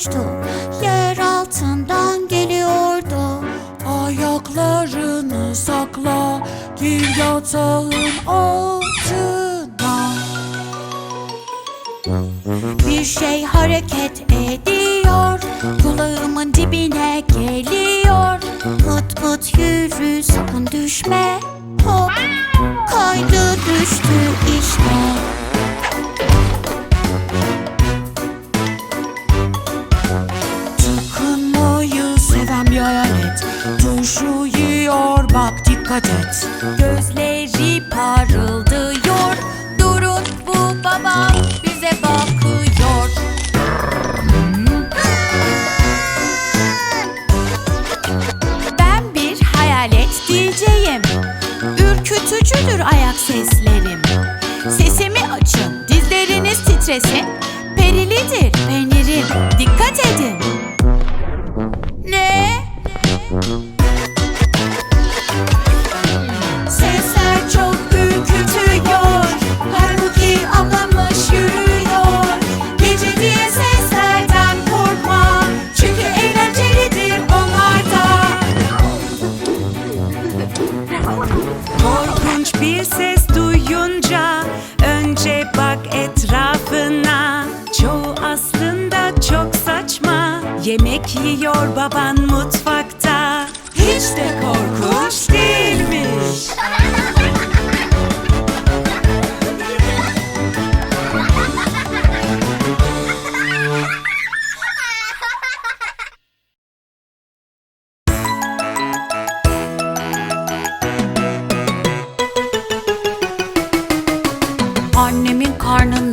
korkunçtu Yer altından geliyordu. Ayaklarını sakla Gir yatağın altına. Bir şey hareket ediyor. Kulağımın dibine geliyor. Pıt pıt yürü sakın düşme Yiyor bak dikkat et. Gözleri parıldıyor. Durun bu baba bize bakıyor. Ben bir hayalet diyeceğim. Ürkütücüdür ayak seslerim. Sesimi açın dizleriniz titresin. Perilidir peynirim dikkat edin. Ne? Sesler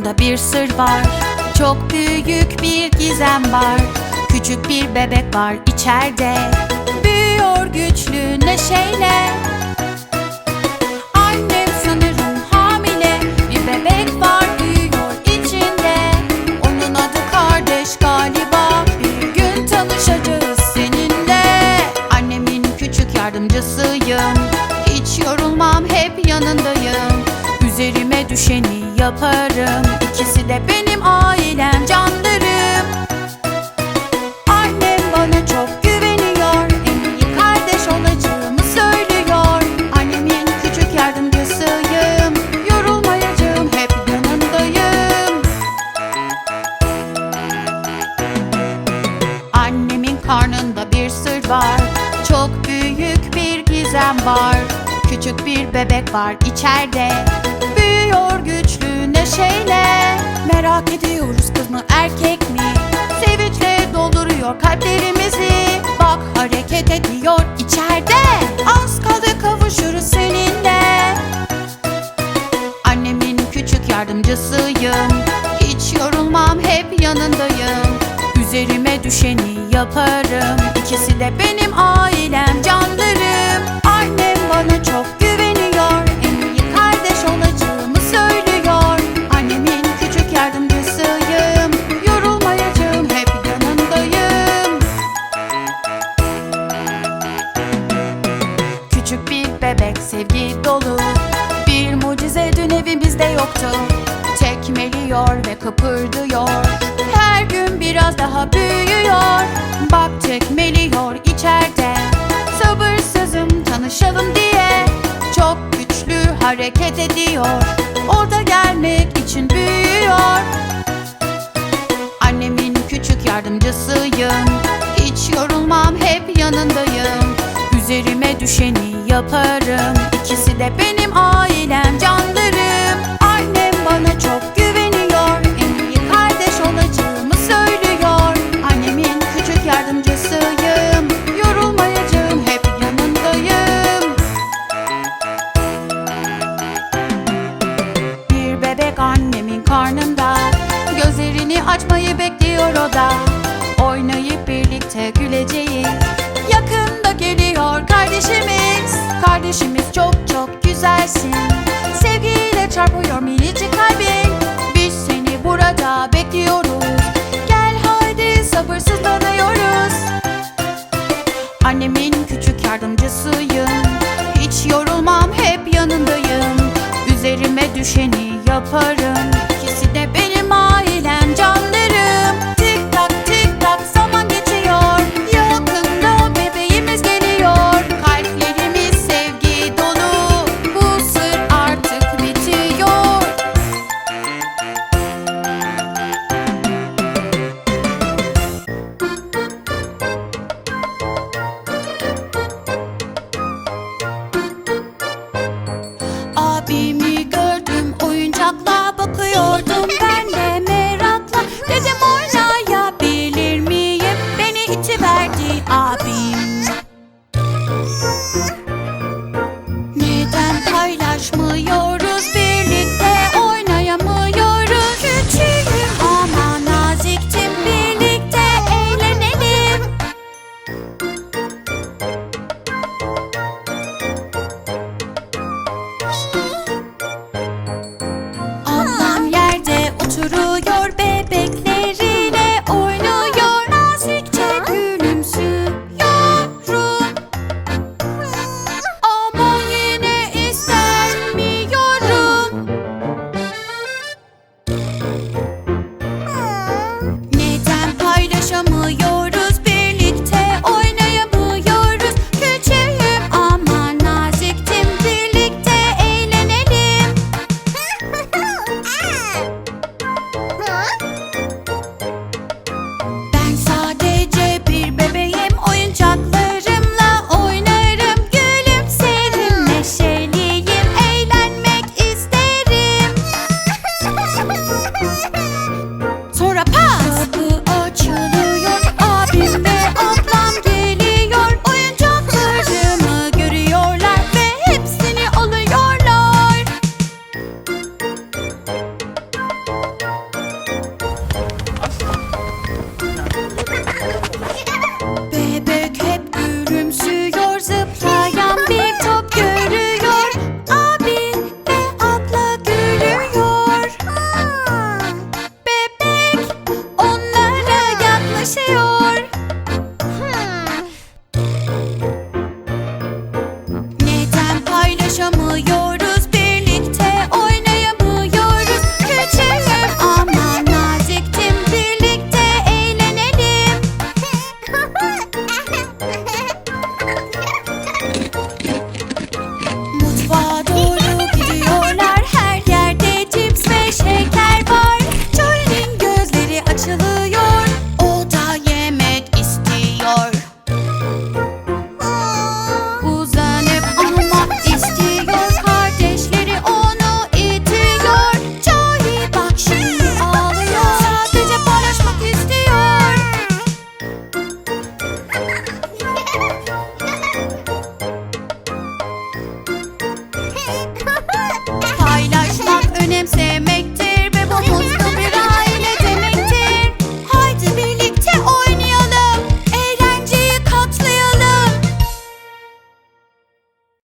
karnında bir sır var. Çok büyük bir gizem var. Küçük bir bebek var içeride. Büyüyor güçlü neşeyle. Annem sanırım hamile. Bir bebek var büyüyor içinde. Onun adı kardeş galiba. Bir gün tanışacağız seninle. Annemin küçük yardımcısıyım. Hiç yorulmam hep yanındayım. Üzerime düşeni yaparım karnında bir sır var. Çok büyük bir gizem var. Küçük bir bebek var içeride. Büyüyor güçlü neşeyle. Merak ediyoruz kız mı erkek mi? Sevinçle dolduruyor kalplerimizi. Bak hareket ediyor içeride. Az kaldı kavuşuruz seninle. Annemin küçük yardımcısıyım. Hiç yorulmam hep yanındayım Üzerime düşeni yaparım. İkisi de benim ailem canlarım. Annem bana çok güveniyor. En iyi kardeş olacağımı söylüyor. Annemin küçük yardımcısıyım. Yorulmayacağım hep yanındayım. Küçük bir bebek sevgi dolu. Bir mucize dün evimizde yoktu. Tekmeliyor ve kıpırdıyor biraz daha büyüyor. Bak tekmeliyor içeride. Sabırsızım tanışalım diye. Çok güçlü hareket ediyor. Orada gelmek için büyüyor. Annemin küçük yardımcısıyım. Hiç yorulmam hep yanındayım. Üzerime düşeni yaparım. İkisi de benim ailem canlarım. Annem bana çok kardeşimiz çok çok güzelsin. Sevgiyle çarpıyor minicik kalbin. Biz seni burada bekliyoruz. Gel haydi sabırsızlanıyoruz Annemin küçük yardımcısıyım. Hiç yorulmam hep yanındayım. Üzerime düşeni yaparım. oturuyor bebekler. yaşamıyor.